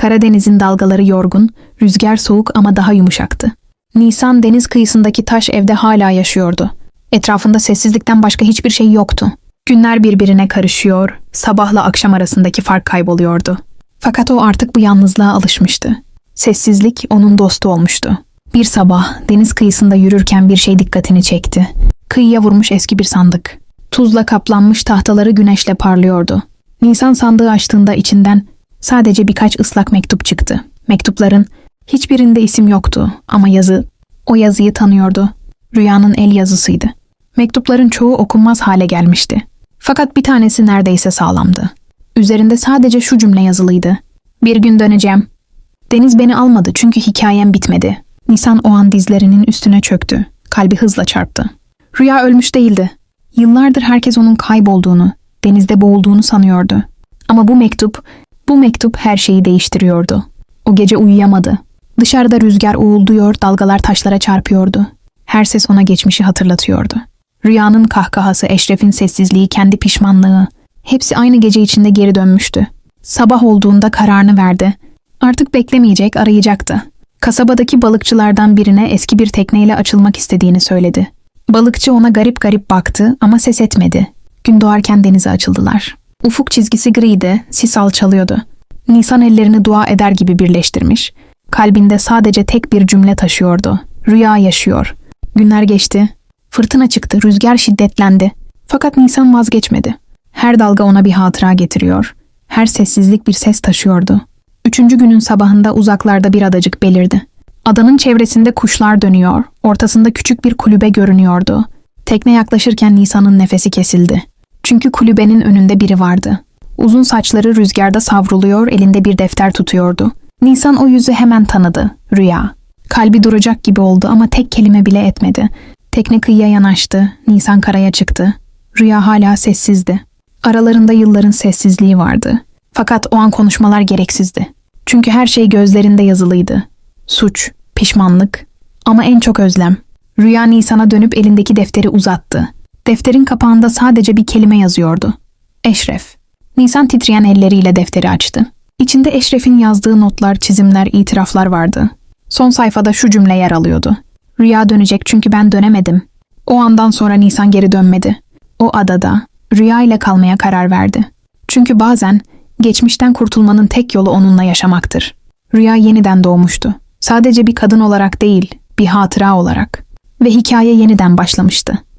Karadeniz'in dalgaları yorgun, rüzgar soğuk ama daha yumuşaktı. Nisan deniz kıyısındaki taş evde hala yaşıyordu. Etrafında sessizlikten başka hiçbir şey yoktu. Günler birbirine karışıyor, sabahla akşam arasındaki fark kayboluyordu. Fakat o artık bu yalnızlığa alışmıştı. Sessizlik onun dostu olmuştu. Bir sabah deniz kıyısında yürürken bir şey dikkatini çekti. Kıyıya vurmuş eski bir sandık. Tuzla kaplanmış tahtaları güneşle parlıyordu. Nisan sandığı açtığında içinden sadece birkaç ıslak mektup çıktı. Mektupların hiçbirinde isim yoktu ama yazı, o yazıyı tanıyordu. Rüyanın el yazısıydı. Mektupların çoğu okunmaz hale gelmişti. Fakat bir tanesi neredeyse sağlamdı. Üzerinde sadece şu cümle yazılıydı. Bir gün döneceğim. Deniz beni almadı çünkü hikayem bitmedi. Nisan o an dizlerinin üstüne çöktü. Kalbi hızla çarptı. Rüya ölmüş değildi. Yıllardır herkes onun kaybolduğunu, denizde boğulduğunu sanıyordu. Ama bu mektup, bu mektup her şeyi değiştiriyordu. O gece uyuyamadı. Dışarıda rüzgar uğulduyor, dalgalar taşlara çarpıyordu. Her ses ona geçmişi hatırlatıyordu. Rüyanın kahkahası, Eşref'in sessizliği, kendi pişmanlığı, hepsi aynı gece içinde geri dönmüştü. Sabah olduğunda kararını verdi. Artık beklemeyecek, arayacaktı. Kasabadaki balıkçılardan birine eski bir tekneyle açılmak istediğini söyledi. Balıkçı ona garip garip baktı ama ses etmedi. Gün doğarken denize açıldılar. Ufuk çizgisi griydi, sis alçalıyordu. Nisan ellerini dua eder gibi birleştirmiş. Kalbinde sadece tek bir cümle taşıyordu. Rüya yaşıyor. Günler geçti. Fırtına çıktı, rüzgar şiddetlendi. Fakat Nisan vazgeçmedi. Her dalga ona bir hatıra getiriyor. Her sessizlik bir ses taşıyordu. Üçüncü günün sabahında uzaklarda bir adacık belirdi. Adanın çevresinde kuşlar dönüyor, ortasında küçük bir kulübe görünüyordu. Tekne yaklaşırken Nisan'ın nefesi kesildi. Çünkü kulübenin önünde biri vardı. Uzun saçları rüzgarda savruluyor, elinde bir defter tutuyordu. Nisan o yüzü hemen tanıdı. Rüya. Kalbi duracak gibi oldu ama tek kelime bile etmedi. Tekne kıyıya yanaştı. Nisan karaya çıktı. Rüya hala sessizdi. Aralarında yılların sessizliği vardı. Fakat o an konuşmalar gereksizdi. Çünkü her şey gözlerinde yazılıydı. Suç, pişmanlık ama en çok özlem. Rüya Nisan'a dönüp elindeki defteri uzattı. Defterin kapağında sadece bir kelime yazıyordu. Eşref. Nisan titreyen elleriyle defteri açtı. İçinde Eşref'in yazdığı notlar, çizimler, itiraflar vardı. Son sayfada şu cümle yer alıyordu. Rüya dönecek çünkü ben dönemedim. O andan sonra Nisan geri dönmedi. O adada rüya ile kalmaya karar verdi. Çünkü bazen geçmişten kurtulmanın tek yolu onunla yaşamaktır. Rüya yeniden doğmuştu. Sadece bir kadın olarak değil, bir hatıra olarak. Ve hikaye yeniden başlamıştı.